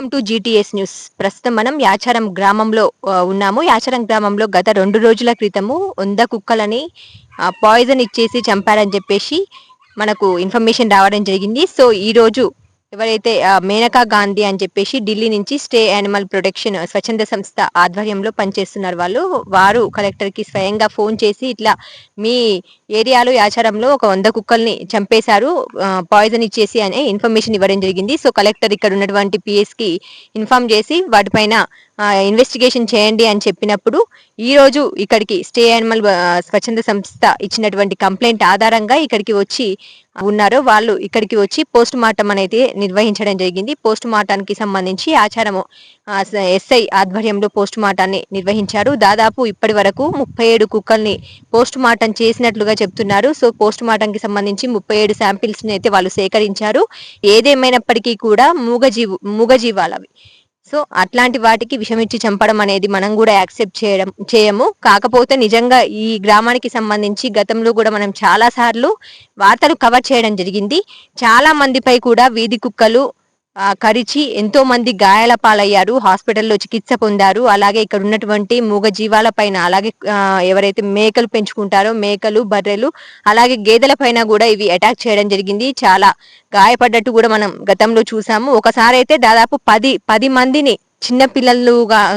Welcome to GTS news. ప్రస్తుతం మనం యాచారం గ్రామంలో ఉన్నాము. యాచారం గ్రామంలో గత రెండు రోజుల క్రితము వంద కుక్కలని పాయిజన్ ఇచ్చేసి చంపారని చెప్పేసి మనకు ఇన్ఫర్మేషన్ రావడం జరిగింది. సో ఈ రోజు ఎవరైతే మేనకా గాంధీ అని చెప్పేసి ఢిల్లీ నుంచి స్టే యానిమల్ ప్రొటెక్షన్ స్వచ్ఛంద సంస్థ ఆధ్వర్యంలో పనిచేస్తున్నారు వాళ్ళు. వారు కలెక్టర్కి స్వయంగా ఫోన్ చేసి ఇట్లా మీ ఏరియాలో ఆచారంలో ఒక వంద కుక్కల్ని చంపేశారు పాయిజన్ ఇచ్చేసి అనే ఇన్ఫర్మేషన్ ఇవ్వడం జరిగింది. సో కలెక్టర్ ఇక్కడ ఉన్నటువంటి పిఎస్కి ఇన్ఫార్మ్ చేసి వాటిపైన ఇన్వెస్టిగేషన్ చేయండి అని చెప్పినప్పుడు ఈరోజు ఇక్కడికి స్టే యానిమల్ స్వచ్ఛంద సంస్థ ఇచ్చినటువంటి కంప్లైంట్ ఆధారంగా ఇక్కడికి వచ్చి ఉన్నారు వాళ్ళు ఇక్కడికి వచ్చి పోస్ట్ మార్టం అనేది నిర్వహించడం జరిగింది. పోస్ట్ మార్టానికి సంబంధించి ఆచారము ఎస్ఐ ఆధ్వర్యంలో పోస్ట్ మార్టాన్ని నిర్వహించారు. దాదాపు ఇప్పటి వరకు ముప్పై ఏడు కుక్కల్ని పోస్ట్ మార్టం చేసినట్లుగా చెప్తున్నారు. సో పోస్ట్ మార్టంకి సంబంధించి ముప్పై ఏడు శాంపిల్స్ని అయితే వాళ్ళు సేకరించారు. ఏదేమైనప్పటికీ కూడా మూగజీవు మూగజీవాలవి. సో అట్లాంటి వాటికి విషమిచ్చి చంపడం అనేది మనం కూడా యాక్సెప్ట్ చేయడం చేయము. కాకపోతే నిజంగా ఈ గ్రామానికి సంబంధించి గతంలో కూడా మనం చాలా సార్లు వార్తలు కవర్ చేయడం జరిగింది. చాలా మందిపై కూడా వీధి కుక్కలు కరిచి ఎంతో మంది గాయాల పాలయ్యారు హాస్పిటల్లో చికిత్స పొందారు. అలాగే ఇక్కడ ఉన్నటువంటి మూగ జీవాల పైన అలాగే ఎవరైతే మేకలు పెంచుకుంటారో మేకలు బర్రెలు అలాగే గేదెల పైన కూడా ఇవి అటాక్ చేయడం జరిగింది. చాలా గాయపడ్డట్టు కూడా మనం గతంలో చూసాము. ఒకసారి అయితే దాదాపు పది పది మందిని చిన్న పిల్లలు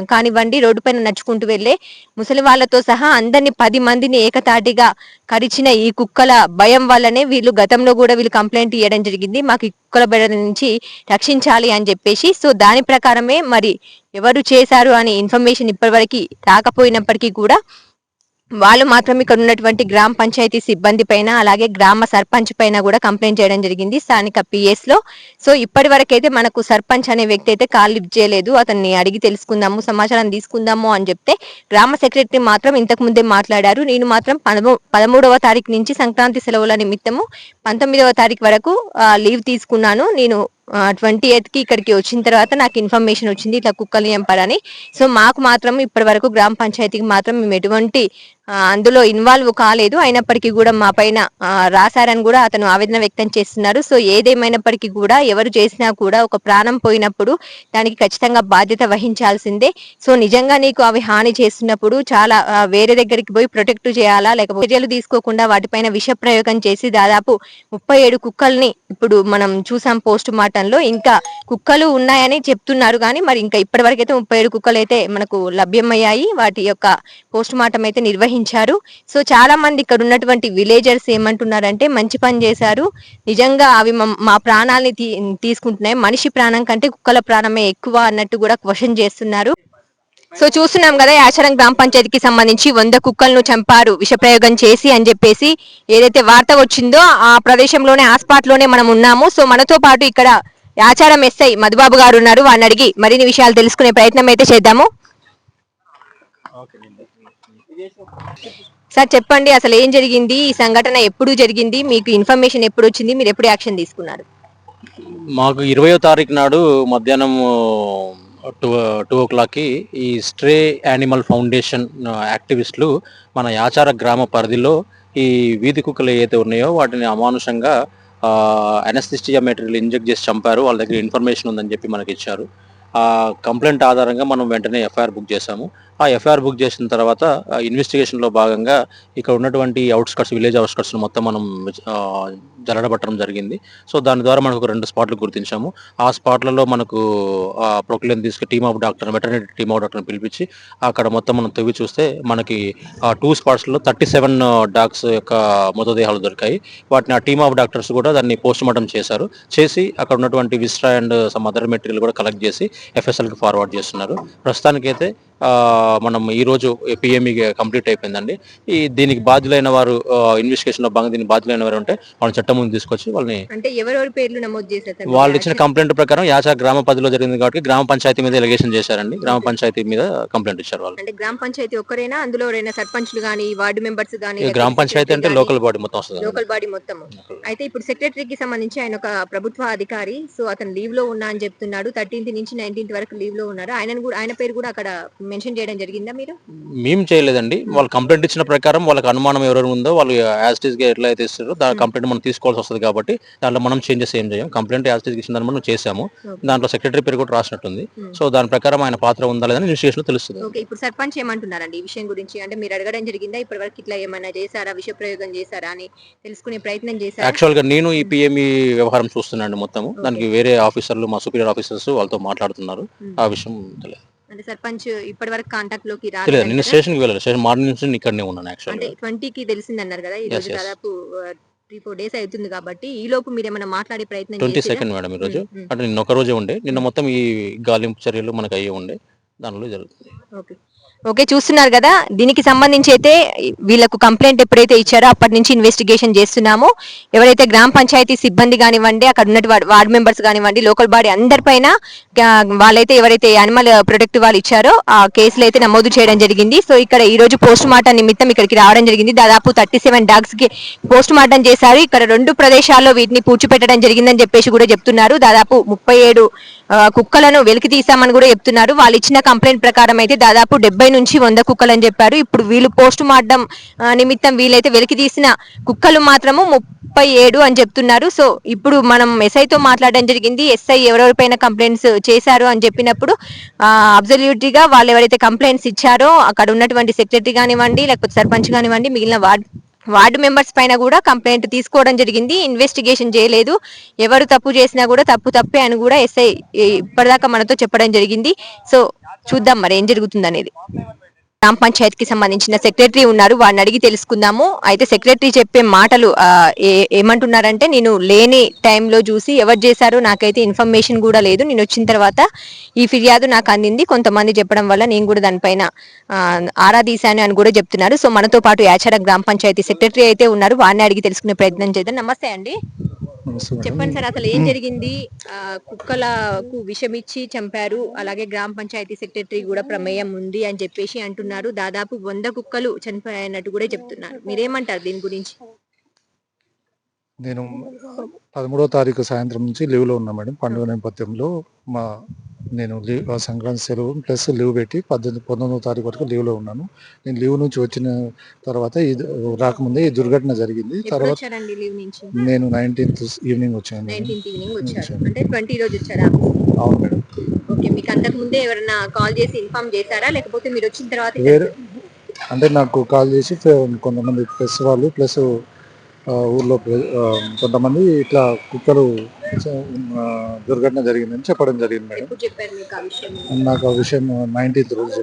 కానివ్వండి రోడ్డు పైన నడుచుకుంటూ వెళ్ళే ముసలి వాళ్ళతో సహా అందరిని పది మందిని ఏకతాటిగా కరిచిన ఈ కుక్కల భయం వల్లనే వీళ్ళు గతంలో కూడా వీళ్ళు కంప్లైంట్ ఇవ్వడం జరిగింది. మాకు కుక్కల బెడ నుంచి రక్షించాలి అని చెప్పేసి సో దాని ప్రకారమే మరి ఎవరు చేశారు అనే ఇన్ఫర్మేషన్ ఇప్పటివరకు రాకపోయినప్పటికీ కూడా వాళ్ళు మాత్రం ఇక్కడ ఉన్నటువంటి గ్రామ పంచాయతీ సిబ్బంది పైన అలాగే గ్రామ సర్పంచ్ పైన కూడా కంప్లైంట్ చేయడం జరిగింది స్థానిక పిఎస్లో సో ఇప్పటి వరకైతే మనకు సర్పంచ్ అనే వ్యక్తి అయితే కాల్ లిఫ్ట్ చేయలేదు. అతన్ని అడిగి తెలుసుకుందాము సమాచారం తీసుకుందాము అని చెప్తే గ్రామ సెక్రటరీ మాత్రం ఇంతకు ముందే మాట్లాడారు. నేను మాత్రం పదమూ పదమూడవ తారీఖు నుంచి సంక్రాంతి సెలవుల నిమిత్తము పంతొమ్మిదవ తారీఖు వరకు లీవ్ తీసుకున్నాను. నేను ట్వంటీ ఎయిత్కి ఇక్కడికి వచ్చిన తర్వాత నాకు ఇన్ఫర్మేషన్ వచ్చింది ఇట్లా కుక్కలు చంపారని సో మాకు మాత్రం ఇప్పటి వరకు గ్రామ పంచాయతీకి మాత్రం మేము ఎటువంటి అందులో ఇన్వాల్వ్ కాలేదు. అయినప్పటికీ కూడా మా పైన రాశారని కూడా అతను ఆవేదన వ్యక్తం చేస్తున్నారు. సో ఏదేమైనప్పటికీ కూడా ఎవరు చేసినా కూడా ఒక ప్రాణం పోయినప్పుడు దానికి ఖచ్చితంగా బాధ్యత వహించాల్సిందే. సో నిజంగా నీకు అవి హాని చేస్తున్నప్పుడు చాలా వేరే దగ్గరికి పోయి ప్రొటెక్ట్ చేయాలా? లేకపోతే చర్యలు తీసుకోకుండా వాటిపైన విష ప్రయోగం చేసి దాదాపు ముప్పై ఏడు కుక్కల్ని ఇప్పుడు మనం చూసాం పోస్ట్ మార్టంలో. ఇంకా కుక్కలు ఉన్నాయని చెప్తున్నారు కానీ మరి ఇంకా ఇప్పటి వరకు అయితే ముప్పై ఏడు కుక్కలు అయితే మనకు లభ్యమయ్యాయి. వాటి యొక్క పోస్ట్ మార్టం అయితే నిర్వహించారు సో చాలా మంది ఇక్కడ ఉన్నటువంటి విలేజర్స్ ఏమంటున్నారంటే మంచి పని చేశారు. నిజంగా అవి మా ప్రాణాలని తీ- తీసుకుంటున్నాయి. మనిషి ప్రాణం కంటే కుక్కల ప్రాణమే ఎక్కువ అన్నట్టు కూడా క్వశ్చన్ చేస్తున్నారు. సో చూస్తున్నాం కదా యాచరం గ్రామ పంచాయతీకి సంబంధించి వంద కుక్కలను చంపారు విషప్రయోగం చేసి అని చెప్పేసి ఏదైతే వార్త వచ్చిందో ఆ ప్రదేశంలోనే ఆ లోనే మనం ఉన్నాము. సో మనతో పాటు ఇక్కడ యాచారం ఎస్ఐ మధుబాబు గారు ఉన్నారు. వారిని అడిగి మరిన్ని విషయాలు తెలుసుకునే ప్రయత్నం అయితే చేద్దాము. సార్ చెప్పండి అసలు ఏం జరిగింది? ఈ సంఘటన ఎప్పుడు జరిగింది? మీకు ఇన్ఫర్మేషన్ ఎప్పుడు వచ్చింది? మీరు ఎప్పుడు యాక్షన్ తీసుకున్నారు? మాకు ఇరవయో తారీఖు నాడు మధ్యాహ్నం టూ టూ ఓ క్లాక్కి ఈ స్ట్రే యానిమల్ ఫౌండేషన్ యాక్టివిస్టులు మన యాచార గ్రామ పరిధిలో ఈ వీధి కుక్కలు ఏవైతే ఉన్నాయో వాటిని అమానుషంగా అనస్థిస్టియా మెటీరియల్ ఇంజెక్ట్ చేసి చంపారు. వాళ్ళ దగ్గర ఇన్ఫర్మేషన్ ఉందని చెప్పి మనకి ఇచ్చారు ఆ కంప్లైంట్ ఆధారంగా మనం వెంటనే ఎఫ్ఐఆర్ బుక్ చేశాము. ఆ ఎఫ్ఐఆర్ బుక్ చేసిన తర్వాత ఇన్వెస్టిగేషన్లో భాగంగా ఇక్కడ ఉన్నటువంటి అవుట్స్కట్స్ విలేజ్ అవుట్స్కట్స్ మొత్తం మనం ఆ, జల్లడబట్టడం జరిగింది. సో దాని ద్వారా మనకు ఒక రెండు స్పాట్లు గుర్తించాము. ఆ స్పాట్లలో మనకు ప్రొక్లేన్ తీసుకు team of doctor veterinary team of డాక్టర్ని పిలిపించి అక్కడ మొత్తం మనం తవ్వి చూస్తే మనకి ఆ టూ స్పాట్స్లో థర్టీ సెవెన్ డాగ్స్ యొక్క మృతదేహాలు దొరికాయి. వాటిని ఆ టీమ్ ఆఫ్ డాక్టర్స్ కూడా దాన్ని పోస్ట్ మార్టం చేశారు. చేసి అక్కడ ఉన్నటువంటి viscera and some other material కూడా కలెక్ట్ చేసి ఎఫ్ఎస్ఎల్కి ఫార్వర్డ్ చేస్తున్నారు. ప్రస్తుతానికైతే మనం ఈ రోజు పిఎంఈ కంప్లీట్ అయిపోయిందండి. ఈ దీనికి బాధ్యులైన వారు ఇన్వెస్టిగేషన్లో భాగంగా దీనికి బాధ్యులైన వారు ఉంటే వాళ్ళని చట్టం ముందు తీసుకొచ్చి వాళ్ళని అంటే ఎవరెవరి పేర్లు నమోదు చేశారు వాళ్ళు ఇచ్చిన కంప్లైంట్ ప్రకారం యాచా గ్రామ పరిధిలో జరిగింది కాబట్టి గ్రామ పంచాయతీ మీద ఎలిగేషన్ చేశారండి. గ్రామ పంచాయతీ మీద కంప్లైంట్ ఇచ్చారు వాళ్ళు. అంటే గ్రామ పంచాయతీ ఒక్కరైనా అందులో సర్పంచ్లు గానీ వార్డు మెంబర్స్ గానీ ఈ గ్రామ పంచాయతీ అంటే లోకల్ బాడీ మొత్తం వస్తుంది లోకల్ బాడీ మొత్తం. అయితే ఇప్పుడు సెక్రటరీకి సంబంధించి ఆయన ఒక ప్రభుత్వ అధికారి సో అతను లీవ్లో ఉన్నా అని చెప్తున్నాడు. థర్టీన్త్ నుంచి నైన్టీన్త్ వరకు లీవ్లో ఉన్నారు. ఆయన కూడా ఆయన పేరు కూడా అక్కడ మెన్షన్ చేయడం జరిగిందా మీరు? మేము చేయలేదండి. వాళ్ళు కంప్లైంట్ ఇచ్చిన ప్రకారం వాళ్ళకి అనుమానం ఎవరెవరు ఉందో వాళ్ళు యాజిటీస్గా ఎట్లా అయితే ఇస్తారో దాని కంప్లైంట్ మనం తీసుకోవాల్సి వస్తుంది కాబట్టి దాంట్లో మనం చేంజెస్ ఏం చేయం. కంప్లైంట్ యాజిటీస్ ఇచ్చిన దాన్ని మనం చేసాము Okay. దాంట్లో సెక్రటరీ పేరు కూడా రాసినట్టుంది. సో దాని ప్రకారం ఆయన పాత్ర ఉందా లేదని ఇన్వెస్టిగేషన్లో తెలుస్తుంది. ఓకే. ఇప్పుడు సర్పంచ్ ఏమంటున్నారండి ఈ విషయం గురించి? అంటే మీరు అడగడం జరిగిందా? ఇప్పటి వరకు ఇట్లా ఏమైనా చేశారా? విష ప్రయోగం చేశారా అని తెలుసుకునే ప్రయత్నం చేశారా? యాక్చువల్గా నేను ఈ పిఎంఈ వ్యవహారం చూస్తున్నాను మొత్తం దానికి వేరే ఆఫీసర్లు మా సుపీరియర్ ఆఫీసర్స్ వాళ్ళతో మాట్లాడుతున్నారు. ఆ విషయం తెలియదు. అంటే సర్పంచ్ ఇప్పటి వరకు కాంటాక్ట్లోకి తెలియదు నేను రాలేదు స్టేషన్కి వెళ్ళాను స్టేషన్ మార్నింగ్ నుంచి నేను ఇక్కడనే ఉన్నాను అంటే ట్వంటీకి తెలిసిందన్నారు కదా ఈ రోజు yes. దాదాపు త్రీ ఫోర్ డేస్ అవుతుంది కాబట్టి ఈ లోపు మీరు ఏమైనా మాట్లాడే ప్రయత్నం ట్వంటీ చేసిరా? సెకండ్ మేడం ఈరోజు ఉమ్, ఉమ్. అంటే నిన్న ఒక రోజే ఉండే. నిన్న మొత్తం ఈ గాలింపు చర్యలు మనకు అయ్యే ఉండే. దానిలో జరుగుతుంది. ఓకే. ఓకే చూస్తున్నారు కదా దీనికి సంబంధించి అయితే వీళ్ళకు కంప్లైంట్ ఎప్పుడైతే ఇచ్చారో అప్పటి నుంచి ఇన్వెస్టిగేషన్ చేస్తున్నాము. ఎవరైతే గ్రామ పంచాయతీ సిబ్బంది కానివ్వండి అక్కడ ఉన్నటువంటి వార్డ్- మెంబర్స్ కానివ్వండి లోకల్ బాడీ అందరిపైన వాళ్ళైతే ఎవరైతే యానిమల్ ప్రొటెక్ట్ uh, వాళ్ళు ఇచ్చారో ఆ కేసులు అయితే నమోదు చేయడం జరిగింది. సో ఇక్కడ ఈ రోజు పోస్ట్ మార్టం నిమిత్తం ఇక్కడికి రావడం జరిగింది. దాదాపు థర్టీ సెవెన్ డాగ్స్కి పోస్ట్ మార్టం చేశారు. ఇక్కడ రెండు ప్రదేశాల్లో వీటిని పూడ్చిపెట్టడం జరిగిందని చెప్పేసి కూడా చెప్తున్నారు. దాదాపు ముప్పై ఏడు uh, కుక్కలను వెలికి తీసామని కూడా చెప్తున్నారు. వాళ్ళు ఇచ్చిన కంప్లైంట్ ప్రకారం అయితే దాదాపు డెబ్బై నుంచి వంద కుక్కలు అని చెప్పారు. ఇప్పుడు వీళ్ళు పోస్ట్ మార్టం uh, నిమిత్తం వీళ్ళైతే వెలికి తీసిన కుక్కలు మాత్రము ముప్పై ఏడు అని చెప్తున్నారు. సో ఇప్పుడు మనం ఎస్ఐతో మాట్లాడడం జరిగింది. ఎస్ఐ ఎవరెవరిపైన కంప్లైంట్స్ చేశారు అని చెప్పినప్పుడు అబ్జల్యూట్గా వాళ్ళు ఎవరైతే కంప్లైంట్స్ ఇచ్చారో అక్కడ ఉన్నటువంటి సెక్రటరీ కానివ్వండి లేకపోతే సర్పంచ్ కానివ్వండి మిగిలిన వార్డ్ వార్డు మెంబర్స్ పైన కూడా కంప్లైంట్ తీసుకోవడం జరిగింది. ఇన్వెస్టిగేషన్ చేయలేదు. ఎవరు తప్పు చేసినా కూడా తప్పు తప్పే అని కూడా ఎస్ఐ ఇప్పటిదాకా మనతో చెప్పడం జరిగింది. సో చూద్దాం మరి ఏం జరుగుతుంది అనేది గ్రామ పంచాయతీకి సంబంధించిన సెక్రటరీ ఉన్నారు. వారిని అడిగి తెలుసుకుందాము. అయితే సెక్రటరీ చెప్పే మాటలు ఏ- ఏమంటున్నారంటే నేను లేని టైంలో చూసి ఎవరు చేశారో నాకైతే ఇన్ఫర్మేషన్ కూడా లేదు. నేను వచ్చిన తర్వాత ఈ ఫిర్యాదు నాకు అందింది. కొంతమంది చెప్పడం వల్ల నేను కూడా దానిపైన ఆరా తీశాను అని కూడా చెప్తున్నారు. సో మనతో పాటు యాచార గ్రామ పంచాయతీ సెక్రటరీ అయితే ఉన్నారు. వారిని అడిగి తెలుసుకునే ప్రయత్నం చేద్దాం. నమస్తే అండి. చెప్పండి సార్ అసలు ఏం జరిగింది? కుక్కలకు విషం ఇచ్చి చంపారు. అలాగే గ్రామ పంచాయతీ సెక్రటరీ కూడా ప్రమేయం ఉంది అని చెప్పేసి అంటున్నారు. దాదాపు వంద కుక్కలు చనిపోయినట్టు కూడా చెప్తున్నారు. మీరేమంటారు దీని గురించి? నేను పదమూడో తారీఖు సాయంత్రం నుంచి లీవ్లో ఉన్నా మేడం. పండుగ నేపథ్యంలో మా నేను లీవ్ సంక్రాంతి సెలవు ప్లస్ లీవ్ పెట్టి పద్దెనిమిది పంతొమ్మిదో తారీఖు వరకు లీవ్లో ఉన్నాను. నేను లీవ్ నుంచి వచ్చిన తర్వాత ఇది రాకముందే ఈ దుర్ఘటన జరిగింది. తర్వాత నేను నైన్టీన్త్ ఈవినింగ్ వచ్చాను. అవును మేడం. ఓకే మీకు అంతకు ముందే ఎవరైనా కాల్ చేసి ఇన్ఫార్మ్ చేశారా? లేకపోతే మీరు వచ్చిన తర్వాత వేరే అంటే నాకు కాల్ చేసి కొంతమంది ప్రెస్ వాళ్ళు ప్లస్ ఊర్లో కొంతమంది ఇట్లా కుక్కలు దుర్ఘటన జరిగిందని చెప్పడం జరిగింది మేడం. నాకు ఆ విషయం నైన్టీన్త్ రోజు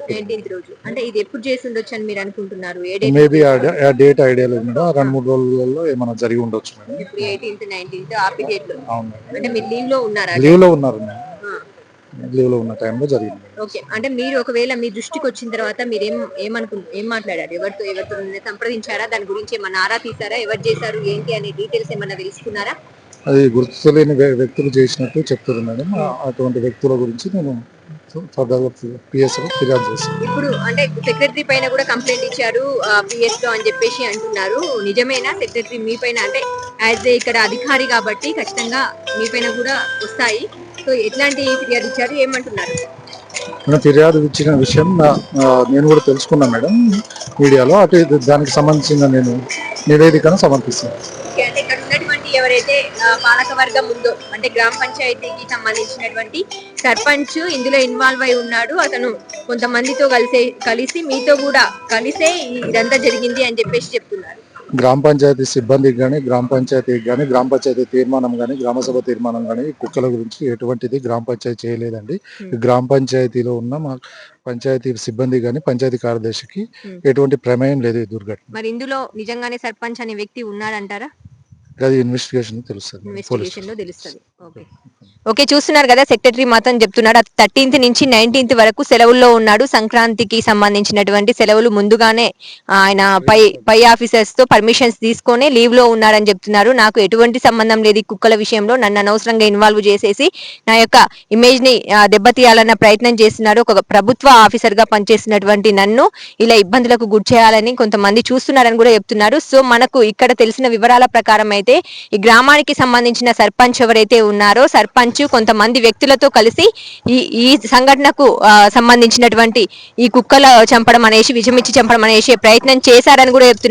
అంటే ఇది ఎప్పుడు చేసి ఉండొచ్చు అని మీరు అనుకుంటున్నారు? మేబీ ఆ డేట్ ఐడియా లేదు మేడం. రెండు మూడు రోజులలో ఏమైనా జరిగి ఉండొచ్చు మేడం. అవును లీవ్లో ఉన్నారా? మేడం. లీవ్లో ఉన్న టైంలో జరిగింది ఓకే. అంటే మీరు ఒకవేళ మీ దృష్టికి వచ్చిన తర్వాత మీరు ఏం ఏమనుకు ఏం మాట్లాడారు? ఎవరితో ఎవరితో సంప్రదించారా? దాని గురించి ఏమన్నా ఆరా తీసారా? ఎవరు చేశారు? ఏంటి? అనే డీటెయిల్స్ ఏమన్నా తెలుసుకున్నారా? అది గుర్తులేని వ్య- వ్యక్తులు చేసినట్టు చెప్తారు మేడం. అటువంటి వ్యక్తుల గురించి నేను ఫిర్యాదు ఇప్పుడు అంటే సెక్రటరీ పైన కూడా కంప్లైంట్ ఇచ్చారు అని చెప్పేసి అంటున్నారు. నిజమేనా సెక్రటరీ మీ పైన? అంటే యాజ్ ఏ ఇక్కడ అధికారి కాబట్టి ఖచ్చితంగా మీ పైన కూడా వస్తాయి. సో ఎట్లాంటి ఫిర్యాదు ఇచ్చారు? ఏమంటున్నారు? నేను ఫిర్యాదు ఇచ్చిన విషయం నేను కూడా తెలుసుకున్నాను మేడం. మీడియాలో అటు దానికి సంబంధించిన నేను నివేదికను సమర్పిస్తాను. ఉన్నటువంటి ఎవరైతే ఆ, పాలక వర్గం ఉందో అంటే గ్రామ పంచాయతీకి సంబంధించినటువంటి సర్పంచ్ ఇందులో ఇన్వాల్వ్ అయి ఉన్నాడు. అతను కొంతమందితో కలిసే కలిసి మీతో కూడా కలిసే ఇదంతా జరిగింది అని చెప్పేసి చెప్తున్నారు. గ్రామ పంచాయతీ సిబ్బందికి కానీ గ్రామ పంచాయతీకి కానీ గ్రామ పంచాయతీ తీర్మానం కానీ గ్రామ సభ తీర్మానం కానీ కుక్కల గురించి ఎటువంటిది గ్రామ పంచాయతీ చేయలేదండి. Hmm. గ్రామ పంచాయతీలో ఉన్న మా పంచాయతీ సిబ్బంది కానీ పంచాయతీ కార్యదర్శికి Hmm. ఎటువంటి ప్రమేయం లేదు ఈ దుర్ఘటన. మరి ఇందులో నిజంగానే సర్పంచ్ అనే వ్యక్తి ఉన్నారంటారా అది ఇన్వెస్టిగేషన్ తెలుస్తుంది పోలీసు ఇన్వెస్టిగేషన్లో తెలుస్తుంది. ఓకే. చూస్తున్నారు కదా సెక్రటరీ మాత్రం చెప్తున్నాడు థర్టీన్త్ నుంచి నైన్టీన్త్ వరకు సెలవుల్లో ఉన్నాడు. సంక్రాంతికి సంబంధించినటువంటి సెలవులు ముందుగానే ఆయన పై పై ఆఫీసర్స్తో పర్మిషన్స్ తీసుకొని లీవ్లో ఉన్నారని చెప్తున్నారు. నాకు ఎటువంటి సంబంధం లేదు ఈ కుక్కల విషయంలో. నన్ను అనవసరంగా ఇన్వాల్వ్ చేసేసి నా యొక్క ఇమేజ్ని దెబ్బతీయాలన్న ప్రయత్నం చేస్తున్నారు ఒక ప్రభుత్వ ఆఫీసర్గా పనిచేసినటువంటి నన్ను ఇలా ఇబ్బందులకు గురి చేయాలని కొంతమంది చూస్తున్నారని కూడా చెప్తున్నారు. సో మనకు ఇక్కడ తెలిసిన వివరాల ప్రకారం అయితే ఈ గ్రామానికి సంబంధించిన సర్పంచ్ ఎవరైతే ఉన్నారో సర్పంచ్ కొంతమంది వ్యక్తులతో కలిసి ఈ ఈ సంఘటనకు సంబంధించినటువంటి ఈ కుక్కల చంపడం అనేసి విషమిచ్చి చంపడం అనేసి ప్రయత్నం చేశారని కూడా చెప్తున్నారు.